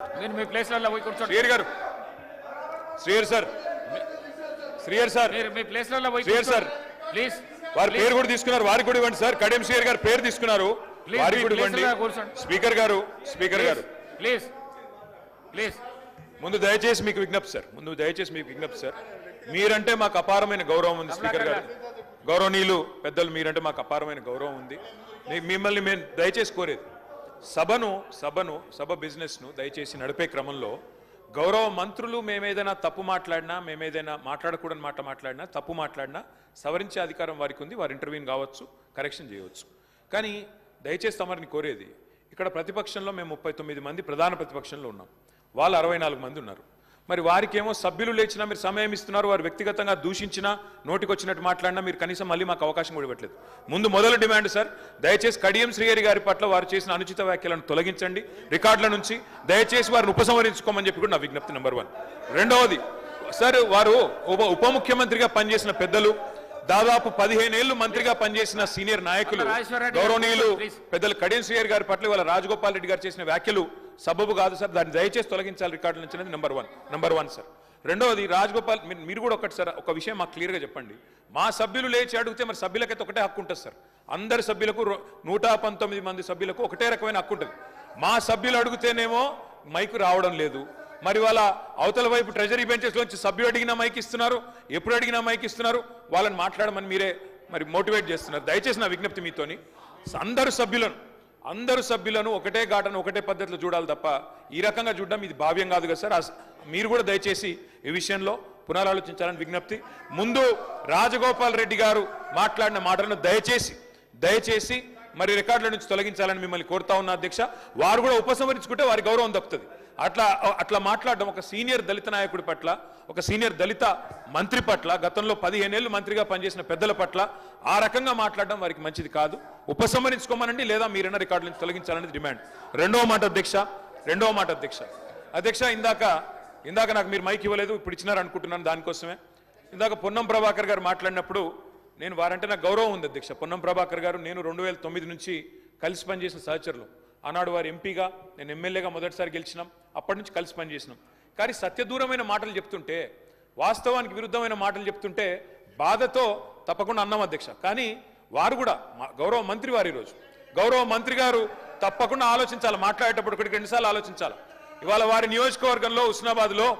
మీరు మీ ప్లేస్లలో పోయి కూర్చోండి. శ్రీయర్ గారు. శ్రీయర్ సార్. శ్రీయర్ సార్. మీరు మీ ప్లేస్లలో పోయి Clear, sir. ప్లీజ్ వారి పేరు కూడా తీసుకున్నారు. వారికి కూడా ఇవ్వండి సార్. కడియం శ్రీయర్ గారు పేరు తీసుకున్నారు. వారికి కూడా ఇవ్వండి. స్పీకర్ గారు స్పీకర్ గారు. ప్లీజ్ ప్లీజ్ ముందు దయచేసి మీకు విజ్ఞప్తి సార్. ముందు దయచేసి మీకు విజ్ఞప్తి సార్. మీరంటే మాకు అపారమైన గౌరవం ఉంది స్పీకర్ గారు. గౌరవనీయులు పెద్దలు మీరంటే మాకు అపారమైన గౌరవం ఉంది. మిమ్మల్ని మేము దయచేసి కోరేది. సభను సభను సభ బిజినెస్ను దయచేసి నడిపే క్రమంలో గౌరవ మంత్రులు మేమేదైనా తప్పు మాట్లాడినా మేమేదైనా మాట్లాడకూడని మాట మాట్లాడినా తప్పు మాట్లాడినా సవరించే అధికారం వారికి ఉంది వారు ఇంటర్వ్యూని కావచ్చు కరెక్షన్ చేయవచ్చు. కానీ దయచేసి తమరిని కోరేది ఇక్కడ ప్రతిపక్షంలో మేము ముప్పై తొమ్మిది మంది ప్రధాన ప్రతిపక్షంలో ఉన్నాం. వాళ్ళు అరవై నాలుగు మంది ఉన్నారు. మరి వారికేమో సభ్యులు లేచినా మీరు సమయం ఇస్తున్నారు వారు వ్యక్తిగతంగా దూషించినా నోటికి వచ్చినట్టు మాట్లాడినా మీరు కనీసం మళ్ళీ మాకు అవకాశం కూడా ఇవ్వట్లేదు. ముందు మొదలు డిమాండ్ సార్ దయచేసి కడియం శ్రీహరి గారి పట్ల వారు చేసిన అనుచిత వ్యాఖ్యలను తొలగించండి. రికార్డుల నుంచి దయచేసి వారిని ఉపసంహరించుకోమని చెప్పి కూడా నా విజ్ఞప్తి నెంబర్ వన్ రెండవది సార్ వారు ఉప ఉప ముఖ్యమంత్రిగా పనిచేసిన పెద్దలు దాదాపు పదిహేనేళ్ళు మంత్రిగా పనిచేసిన సీనియర్ నాయకులు గౌరవనీయులు. పెద్దలు కడియం శ్రీహరి గారి పట్ల వాళ్ళ రాజగోపాల్ రెడ్డి గారు చేసిన వ్యాఖ్యలు సబబు కాదు సార్ దాన్ని దయచేసి తొలగించాలి రికార్డుల నుంచి అనేది number one number one sir రెండవది రాజగోపాల్ మీరు- మీరు కూడా ఒకటి సార్ ఒక విషయం మాకు క్లియర్గా చెప్పండి. మా సభ్యులు లేచి అడిగితే మరి సభ్యులకైతే ఒకటే హక్కు ఉంటుంది సార్ అందరి సభ్యులకు నూట పంతొమ్మిది మంది సభ్యులకు ఒకటే రకమైన హక్కు ఉంటుంది. మా సభ్యులు అడిగితేనేమో మైకు రావడం లేదు. మరి వాళ్ళ అవతల వైపు ట్రెజరీ బెంచెస్ వచ్చి సభ్యులు అడిగినా మైక్ ఇస్తున్నారు ఎప్పుడు అడిగినా మైక్ ఇస్తున్నారు వాళ్ళని మాట్లాడమని మీరే మరి మోటివేట్ చేస్తున్నారు. దయచేసి నా విజ్ఞప్తి మీతోని అందరు సభ్యులను అందరు సభ్యులను ఒకటే ఘాటను ఒకటే పద్ధతిలో చూడాలి తప్ప ఈ రకంగా చూడడం ఇది భావ్యం కాదు కదా సార్. మీరు కూడా దయచేసి ఈ విషయంలో పునరాలోచించాలని విజ్ఞప్తి. ముందు రాజగోపాల్ రెడ్డి గారు మాట్లాడిన మాటలను దయచేసి దయచేసి మరి రికార్డుల నుంచి తొలగించాలని మిమ్మల్ని కోరుతా ఉన్న అధ్యక్ష. వారు కూడా ఉపసంహరించుకుంటే వారి గౌరవం దక్కుతుంది. అట్లా అట్లా మాట్లాడడం ఒక సీనియర్ దళిత నాయకుడి పట్ల ఒక సీనియర్ దళిత మంత్రి పట్ల గతంలో పదిహేనేళ్ళు మంత్రిగా పనిచేసిన పెద్దల పట్ల ఆ రకంగా మాట్లాడడం వారికి మంచిది కాదు. ఉపసంహరించుకోమనండి లేదా మీరైనా రికార్డుల నుంచి తొలగించాలనేది డిమాండ్. రెండవ మాట అధ్యక్ష రెండవ మాట అధ్యక్ష. అధ్యక్ష ఇందాక ఇందాక నాకు మీరు మైక్ ఇవ్వలేదు ఇప్పుడు ఇచ్చినారు అనుకుంటున్నాను దానికోసమే. ఇందాక పొన్నం ప్రభాకర్ గారు మాట్లాడినప్పుడు నేను వారంటే నాకు గౌరవం ఉంది అధ్యక్ష. పొన్నం ప్రభాకర్ గారు నేను రెండు వేల తొమ్మిది నుంచి కలిసి పనిచేసిన సహచరులు. ఆనాడు వారు ఎంపీగా నేను ఎమ్మెల్యేగా మొదటిసారి గెలిచినాం. అప్పటి నుంచి కలిసి పనిచేసినాం. కానీ సత్యదూరమైన మాటలు చెప్తుంటే వాస్తవానికి విరుద్ధమైన మాటలు చెప్తుంటే బాధతో తప్పకుండా అన్నాం అధ్యక్ష. కానీ వారు కూడా మా- గౌరవ మంత్రి వారు ఈరోజు. గౌరవ మంత్రి గారు తప్పకుండా ఆలోచించాలి. మాట్లాడేటప్పుడు ఇక్కడికి రెండుసార్లు ఆలోచించాలి. ఇవాళ వారి నియోజకవర్గంలో హుస్నాబాద్లో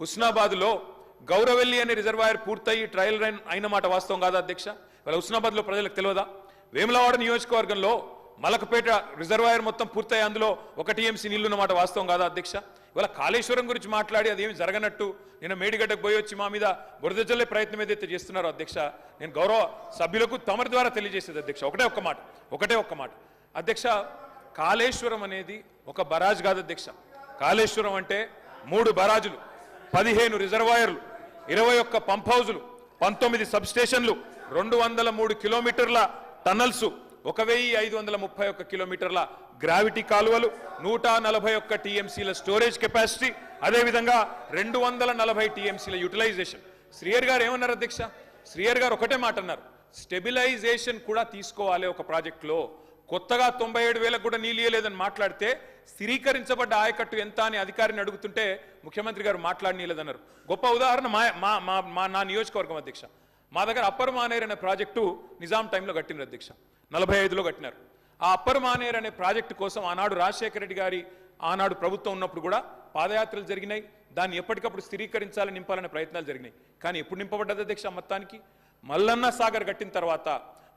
హుస్నాబాద్లో గౌరవెల్లి అనే రిజర్వాయర్ పూర్తయి ట్రయల్ రన్ అయిన మాట వాస్తవం కాదా అధ్యక్ష? ఇవాళ హుస్నాబాద్లో ప్రజలకు తెలియదా? వేములవాడ నియోజకవర్గంలో మలకపేట రిజర్వాయర్ మొత్తం పూర్తయి అందులో ఒక టీఎంసీ నీళ్ళున్న మాట వాస్తవం కాదా అధ్యక్ష? ఇవాళ కాళేశ్వరం గురించి మాట్లాడి అదేమి జరగనట్టు? నేను మేడిగడ్డకు పోయి వచ్చి మా మీద బురద ప్రయత్నం ఏదైతే చేస్తున్నారో అధ్యక్ష నేను గౌరవ సభ్యులకు తమరి ద్వారా తెలియజేసేది అధ్యక్ష. ఒకటే ఒక్క మాట ఒకటే ఒక్క మాట. అధ్యక్ష కాళేశ్వరం అనేది ఒక బరాజ్ కాదు అధ్యక్ష. కాళేశ్వరం అంటే మూడు బరాజులు పదిహేను రిజర్వాయర్లు. ఇరవై ఒక్క పంప్ హౌజులు పంతొమ్మిది సబ్ స్టేషన్లు రెండు వందల మూడు కిలోమీటర్ల టన్నల్స్ ఒక వెయ్యి ఐదు వందల ముప్పై ఒక్క కిలోమీటర్ల గ్రావిటీ కాలువలు నూట నలభై ఒక్క టీఎంసీల స్టోరేజ్ కెపాసిటీ అదేవిధంగా రెండు వందల నలభై టీఎంసీల యూటిలైజేషన్. శ్రీయర్ గారు ఏమన్నారు అధ్యక్ష? శ్రీయర్ గారు ఒకటే మాట అన్నారు. స్టెబిలైజేషన్ కూడా తీసుకోవాలి ఒక ప్రాజెక్టులో. కొత్తగా తొంభై ఏడు వేలకు కూడా నీళ్ళు ఇవ్వలేదని మాట్లాడితే స్థిరీకరించబడ్డ ఆయకట్టు ఎంత అని అధికారిని అడుగుతుంటే ముఖ్యమంత్రి గారు మాట్లాడనీయలేదన్నారు. గొప్ప ఉదాహరణ మా మా మా మా నా నియోజకవర్గం అధ్యక్ష. మా దగ్గర అప్పర్ మానేర్ అనే ప్రాజెక్టు నిజాం టైంలో కట్టినారు అధ్యక్ష. నలభై ఐదులో కట్టినారు. ఆ అప్పర్ మానేర్ అనే ప్రాజెక్టు కోసం ఆనాడు రాజశేఖర రెడ్డి గారి ఆనాడు ప్రభుత్వం ఉన్నప్పుడు కూడా పాదయాత్రలు జరిగినాయి. దాన్ని ఎప్పటికప్పుడు స్థిరీకరించాలని నింపాలనే ప్రయత్నాలు జరిగినాయి. కానీ ఎప్పుడు నింపబడ్డది అధ్యక్ష మొత్తానికి? మల్లన్న సాగర్ కట్టిన తర్వాత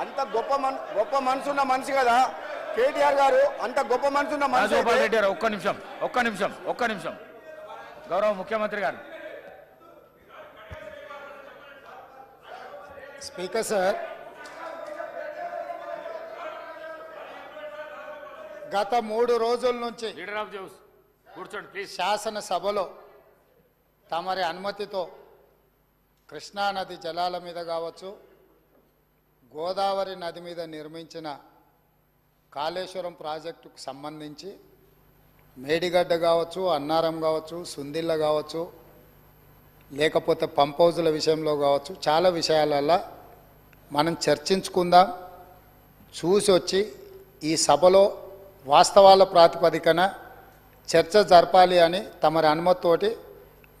అంత గొప్ప మన గొప్ప మనసున్న మనిషి కదా. కేటీఆర్ గారు అంత గొప్ప మనసున్న మనిషి రాజగోపాల్ అయితే రెడ్డి గారు ఒక్క నిమిషం ఒక్క నిమిషం ఒక్క నిమిషం. గౌరవ ముఖ్యమంత్రి గారు. Speaker sir. గత మూడు రోజుల నుంచి లీడర్ ఆఫ్ జౌస్ కూర్చోండి ప్లీజ్ శాసనసభలో తమరి అనుమతితో కృష్ణానది జలాల మీద కావచ్చు గోదావరి నది మీద నిర్మించిన కాళేశ్వరం ప్రాజెక్టుకు సంబంధించి మేడిగడ్డ కావచ్చు అన్నారం కావచ్చు సుందిళ్ళ కావచ్చు లేకపోతే పంప్ హౌజుల విషయంలో కావచ్చు చాలా విషయాలలో మనం చర్చించుకుందాం. చూసి వచ్చి ఈ సభలో వాస్తవాల ప్రాతిపదికన చర్చ జరపాలి అని తమరి అనుమతితోటి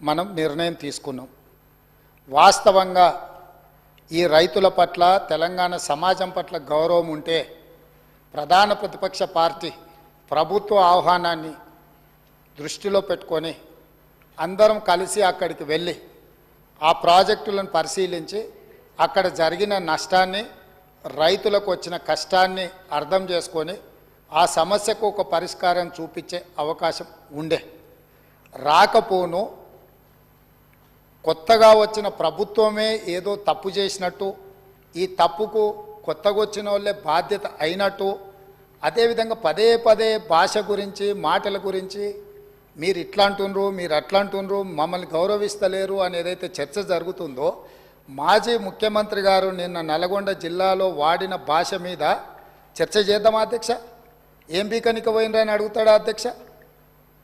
మనం నిర్ణయం తీసుకున్నాం. వాస్తవంగా ఈ రైతుల పట్ల తెలంగాణ సమాజం పట్ల గౌరవం ఉంటే ప్రధాన ప్రతిపక్ష పార్టీ ప్రభుత్వ ఆహ్వానాన్ని దృష్టిలో పెట్టుకొని అందరం కలిసి అక్కడికి వెళ్ళి ఆ ప్రాజెక్టులను పరిశీలించి అక్కడ జరిగిన నష్టాన్ని రైతులకు వచ్చిన కష్టాన్ని అర్థం చేసుకొని ఆ సమస్యకు ఒక పరిష్కారం చూపించే అవకాశం ఉండే. రాకపోను కొత్తగా వచ్చిన ప్రభుత్వమే ఏదో తప్పు చేసినట్టు ఈ తప్పుకు కొత్తగా వచ్చిన వాళ్ళే బాధ్యత అయినట్టు అదేవిధంగా పదే పదే భాష గురించి మాటల గురించి మీరు ఇట్లా అంటుండ్రు మీరు అట్లా అంటుండ్రు మమ్మల్ని గౌరవిస్తలేరు అనేదైతే చర్చ జరుగుతుందో మాజీ ముఖ్యమంత్రి గారు నిన్న నల్గొండ జిల్లాలో వాడిన భాష మీద చర్చ చేద్దామా అధ్యక్ష? ఏం బీకనిక పోయినరని అడుగుతాడా అధ్యక్ష?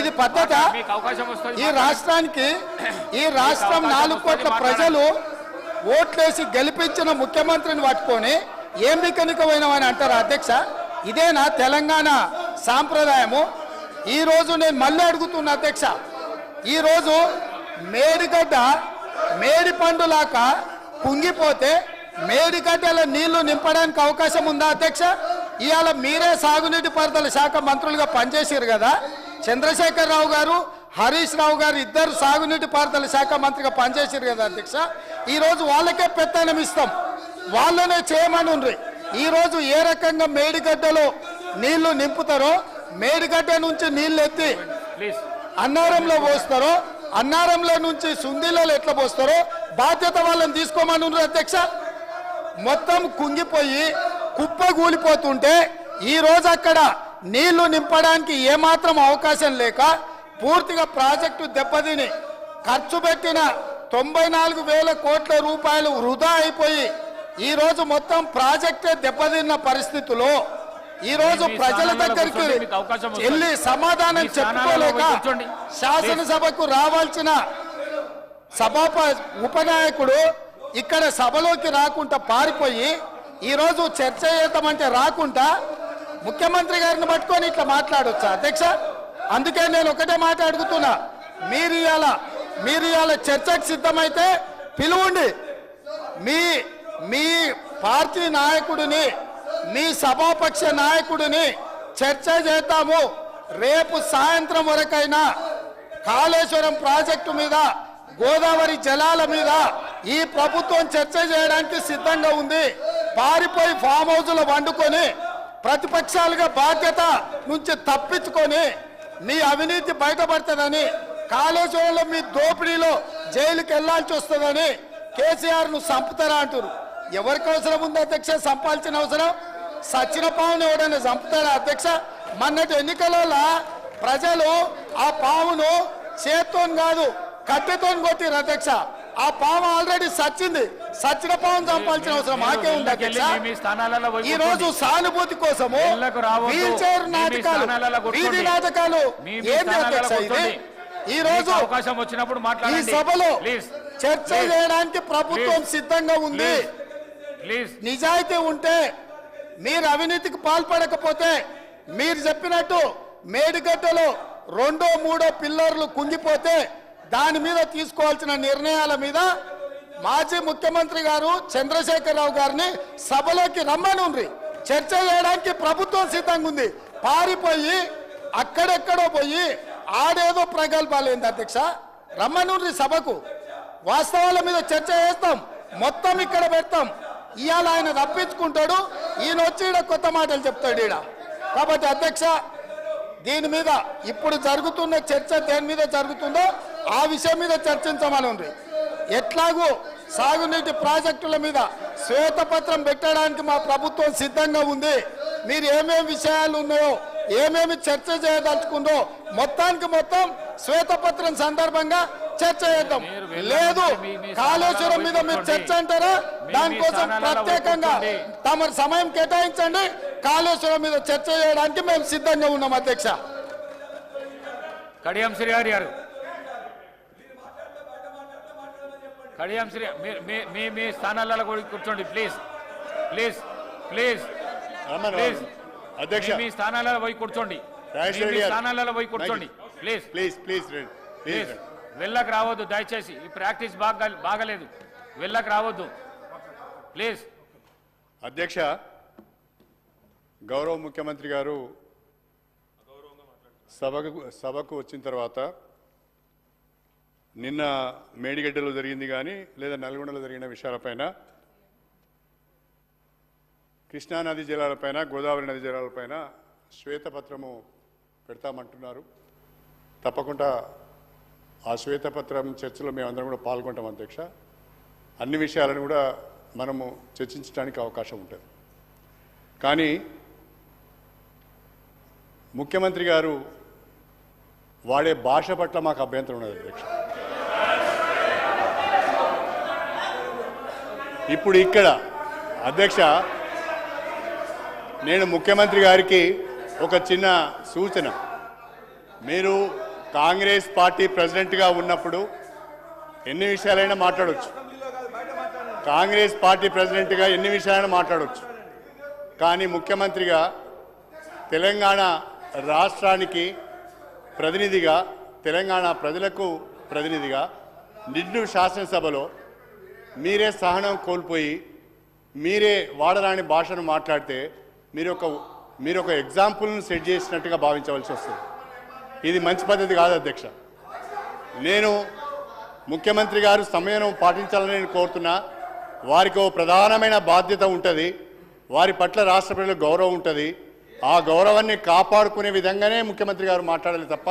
ఇది పద్ధత. ఈ రాష్ట్రానికి ఈ రాష్ట్రం నాలుగు కోట్ల ప్రజలు ఓట్లేసి గెలిపించిన ముఖ్యమంత్రిని పట్టుకొని ఏం బికనికమైనవని అంటారు అధ్యక్ష? ఇదేనా తెలంగాణ సాంప్రదాయము? ఈరోజు నేను మళ్ళీ అడుగుతున్నా అధ్యక్ష. ఈరోజు మేడిగడ్డ మేడి పండులాక కుంగిపోతే మేడిగడ్డల నీళ్ళు నింపడానికి అవకాశం ఉందా అధ్యక్ష? ఇవాళ మీరే సాగునీటి పారుదల శాఖ మంత్రులుగా పనిచేసారు కదా. చంద్రశేఖర్ రావు గారు హరీష్ రావు గారు ఇద్దరు సాగునీటి పారుదల శాఖ మంత్రిగా పనిచేసారు కదా అధ్యక్ష. ఈ రోజు వాళ్ళకే పెత్తనం ఇస్తాం. వాళ్ళనే చేయమని ఉండ్రి. ఈ రోజు ఏ రకంగా మేడిగడ్డలో నీళ్ళు నింపుతారో మేడిగడ్డ నుంచి నీళ్ళు ఎత్తి అన్నారంలో పోస్తారో అన్నారంలో నుంచి సుందీలలో ఎట్లా పోస్తారో బాధ్యత వాళ్ళని తీసుకోమని ఉండ్రి అధ్యక్ష. మొత్తం కుంగిపోయి కుప్ప కూలిపోతుంటే ఈ రోజు అక్కడ నీళ్ళు నింపడానికి ఏమాత్రం అవకాశం లేక పూర్తిగా ప్రాజెక్టు దెబ్బతిని ఖర్చు పెట్టిన తొంభై నాలుగు వేల కోట్ల రూపాయలు వృధా అయిపోయి ఈ రోజు మొత్తం ప్రాజెక్టే దెబ్బతిన్న పరిస్థితిలో ఈ రోజు మీ ప్రజల దగ్గరికి. వెళ్ళి సమాధానం చెప్పుకోలేక. శాసనసభకు రావాల్సిన సభాప ఉపనాయకుడు ఇక్కడ సభలోకి రాకుండా పారిపోయి ఈరోజు చర్చ చేద్దామంటే రాకుండా ముఖ్యమంత్రి గారిని పట్టుకొని ఇట్లా మాట్లాడొచ్చా అధ్యక్ష? అందుకే నేను ఒకటే మాట అడుగుతున్నా. మీరు ఇవాళ మీరు ఇవాళ చర్చకు సిద్ధమైతే పిలువండి. మీ మీ పార్టీ నాయకుడిని మీ సభాపక్ష నాయకుడిని చర్చ చేద్దాము. రేపు సాయంత్రం వరకైనా కాళేశ్వరం ప్రాజెక్టు మీద గోదావరి జలాల మీద ఈ ప్రభుత్వం చర్చ చేయడానికి సిద్ధంగా ఉంది. పారిపోయి ఫామ్ హౌస్లో వండుకొని ప్రతిపక్షాలుగా బాధ్యత నుంచి తప్పించుకొని మీ అవినీతి బయటపడుతుందని కాళేశ్వరంలో మీ దోపిడీలో జైలుకి వెళ్ళాల్సి వస్తుందని కేసీఆర్ను చంపుతారా అంటారు ఎవరికి అవసరం ఉంది అధ్యక్ష? చంపాల్సిన అవసరం? సచిన పావును ఎవడైనా చంపుతారా అధ్యక్ష? మొన్నటి ఎన్నికలలో ప్రజలు ఆ పావును చేత్తో కాదు కట్టెతో కొట్టిరు అధ్యక్ష. ఆ పాము ఆల్రెడీ సచ్చింది సచ్చిన పావును చంపాల్సిన అవసరం మాకే ఉంది ఈ రోజు. సానుభూతి కోసము. వీల్ చైర్ నాటకాలు. వీధి నాటకాలు స్థానాలలో అధ్యక్ష ఇది. ఈ రోజు అవకాశం వచ్చినప్పుడు ఈ సభలో చర్చ. చేయడానికి ప్రభుత్వం. సిద్ధంగా ఉంది నిజాయితీ ఉంటే మీరు అవినీతికి పాల్పడకపోతే మీరు చెప్పినట్టు మేడిగడ్డలో రెండో మూడో పిల్లర్లు కుంగిపోతే దాని మీద తీసుకోవాల్సిన నిర్ణయాల మీద మాజీ ముఖ్యమంత్రి గారు చంద్రశేఖరరావు గారిని సభలోకి రమ్మనుండ్రి. చర్చ చేయడానికి ప్రభుత్వం సిద్ధంగా ఉంది. పారిపోయి అక్కడెక్కడో పోయి ఆడేదో ప్రగల్భాలేంది అధ్యక్ష? రమ్మనుండ్రి సభకు. వాస్తవాల మీద చర్చ చేస్తాం. మొత్తం ఇక్కడ పెడతాం. ఇవాళ ఆయన రప్పించుకుంటాడు. ఈయన వచ్చి ఈడ కొత్త మాటలు చెప్తాడు ఈడ. కాబట్టి అధ్యక్ష దీని మీద ఇప్పుడు జరుగుతున్న చర్చ దేని మీద జరుగుతుందో ఆ విషయం మీద చర్చించమని ఉంది. ఎట్లాగూ సాగునీటి ప్రాజెక్టుల మీద శ్వేతపత్రం పెట్టడానికి మా ప్రభుత్వం సిద్ధంగా ఉంది. మీరు ఏమేమి విషయాలు ఉన్నాయో ఏమేమి చర్చ చేయదలుచుకుందో మొత్తానికి మొత్తం శ్వేతపత్రం సందర్భంగా చర్చ చేద్దాం. లేదు కాళేశ్వరం మీద మీరు చర్చ అంటారా? దానికోసం ప్రత్యేకంగా. తమ సమయం కేటాయించండి. కాళేశ్వరం మీద చర్చ చేయడానికి మేము సిద్ధంగా ఉన్నాం అధ్యక్ష. కడియం శ్రీహరి గారు. కడియం శ్రీ మీ- మీ- స్థానాలలో కూడా కూర్చోండి ప్లీజ్ ప్లీజ్ ప్లీజ్ ప్లీజ్ అధ్యక్ష. మీ- స్థానాలలో పోయి కూర్చోండి. స్థానాలలో పోయి కూర్చోండి. ప్లీజ్ ప్లీజ్ ప్లీజ్ ప్లీజ్ వెళ్ళకు రావద్దు దయచేసి. ఈ ప్రాక్టీస్ బాగా బాగలేదు. వెళ్ళకు రావద్దు. ప్లీజ్ అధ్యక్ష గౌరవ ముఖ్యమంత్రి గారు సభకు సభకు వచ్చిన తర్వాత నిన్న మేడిగడ్డలో జరిగింది కానీ లేదా నల్గొండలో జరిగిన విషయాలపైన కృష్ణానది జలాలపైన గోదావరి నది జలాలపైన శ్వేతపత్రము పెడతామంటున్నారు. తప్పకుండా ఆ శ్వేతపత్రం చర్చలో మేమందరం కూడా పాల్గొంటాం అధ్యక్ష. అన్ని విషయాలను కూడా మనము చర్చించడానికి అవకాశం ఉంటుంది. కానీ ముఖ్యమంత్రి గారు వాడే భాష పట్ల మాకు అభ్యంతరం ఉన్నది అధ్యక్ష. ఇప్పుడు ఇక్కడ అధ్యక్ష నేను ముఖ్యమంత్రి గారికి ఒక చిన్న సూచన. మీరు కాంగ్రెస్ పార్టీ ప్రెసిడెంట్గా ఉన్నప్పుడు ఎన్ని విషయాలైనా మాట్లాడవచ్చు కాంగ్రెస్ పార్టీ ప్రెసిడెంట్గా ఎన్ని విషయాలైనా మాట్లాడవచ్చు కానీ ముఖ్యమంత్రిగా తెలంగాణ రాష్ట్రానికి ప్రతినిధిగా తెలంగాణ ప్రజలకు ప్రతినిధిగా నిండు శాసనసభలో మీరే సహనం కోల్పోయి మీరే వాడరాని భాషను మాట్లాడితే మీరు ఒక మీరు ఒక ఎగ్జాంపుల్ను సెట్ చేసినట్టుగా భావించవలసి వస్తుంది. ఇది మంచి పద్ధతి కాదు అధ్యక్ష. నేను ముఖ్యమంత్రి గారు సమయం పాటించాలని నేను కోరుతున్నా. వారికి ఓ ప్రధానమైన బాధ్యత ఉంటుంది. వారి పట్ల రాష్ట్ర ప్రజలకు గౌరవం ఉంటుంది. ఆ గౌరవాన్ని కాపాడుకునే విధంగానే ముఖ్యమంత్రి గారు మాట్లాడాలి తప్ప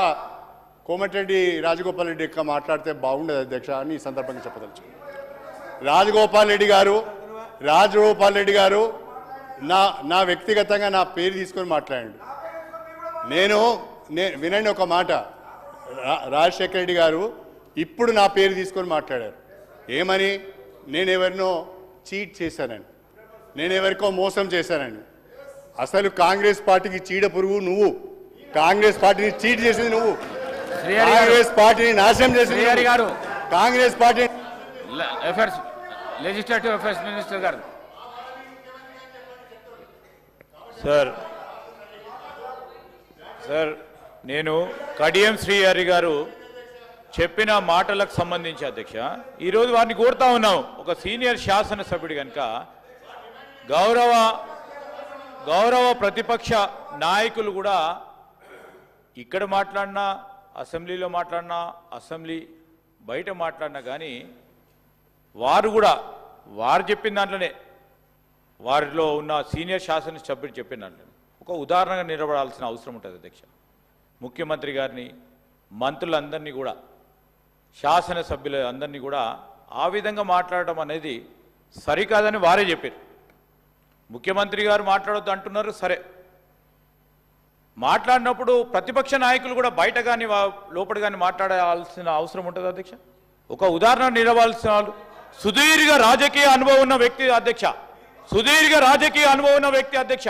కోమటిరెడ్డి రాజగోపాల్ రెడ్డి యొక్క మాట్లాడితే బాగుండదు అధ్యక్ష అని ఈ సందర్భంగా చెప్పదలుచుకున్నాను. రాజగోపాల్ రెడ్డి గారు రాజగోపాల్ రెడ్డి గారు నా నా వ్యక్తిగతంగా నా పేరు తీసుకొని మాట్లాడండి. నేను నే వినండి ఒక మాట. రాజశేఖర రెడ్డి గారు ఇప్పుడు నా పేరు తీసుకొని మాట్లాడారు. ఏమని? నేను ఎవరినో చీట్ చేశానని. నేను ఎవరికో మోసం చేశానని. అసలు కాంగ్రెస్ పార్టీకి చీడ పురుగు నువ్వు. కాంగ్రెస్ పార్టీని చీట్ చేసింది నువ్వు. కాంగ్రెస్ పార్టీని నాశనం చేసింది Congress party affairs legislative affairs minister గారు. సార్ సార్ నేను కడియం శ్రీహరి గారు చెప్పిన మాటలకు సంబంధించి అధ్యక్ష ఈరోజు వారిని కోరుతా ఉన్నాం. ఒక సీనియర్ శాసనసభ్యుడు కనుక గౌరవ గౌరవ ప్రతిపక్ష నాయకులు కూడా ఇక్కడ మాట్లాడినా అసెంబ్లీలో మాట్లాడినా అసెంబ్లీ బయట మాట్లాడినా కానీ వారు కూడా వారు చెప్పిన దాంట్లోనే వారిలో ఉన్న సీనియర్ శాసనసభ్యుడు చెప్పిన దాంట్లోనే. ఒక ఉదాహరణగా నిలబడాల్సిన అవసరం ఉంటుంది అధ్యక్ష. ముఖ్యమంత్రి గారిని మంత్రులందరినీ కూడా శాసనసభ్యులు అందరినీ కూడా ఆ విధంగా మాట్లాడటం అనేది సరికాదని వారే చెప్పారు. ముఖ్యమంత్రి గారు మాట్లాడొద్దు అంటున్నారు సరే. మాట్లాడినప్పుడు ప్రతిపక్ష నాయకులు కూడా బయట కానీ లోపల కానీ మాట్లాడాల్సిన అవసరం ఉంటుంది అధ్యక్ష? ఒక ఉదాహరణ నిలవాల్సిన వాళ్ళు సుదీర్ఘ రాజకీయ అనుభవం ఉన్న వ్యక్తి అధ్యక్ష. సుదీర్ఘ రాజకీయ అనుభవం ఉన్న వ్యక్తి అధ్యక్ష.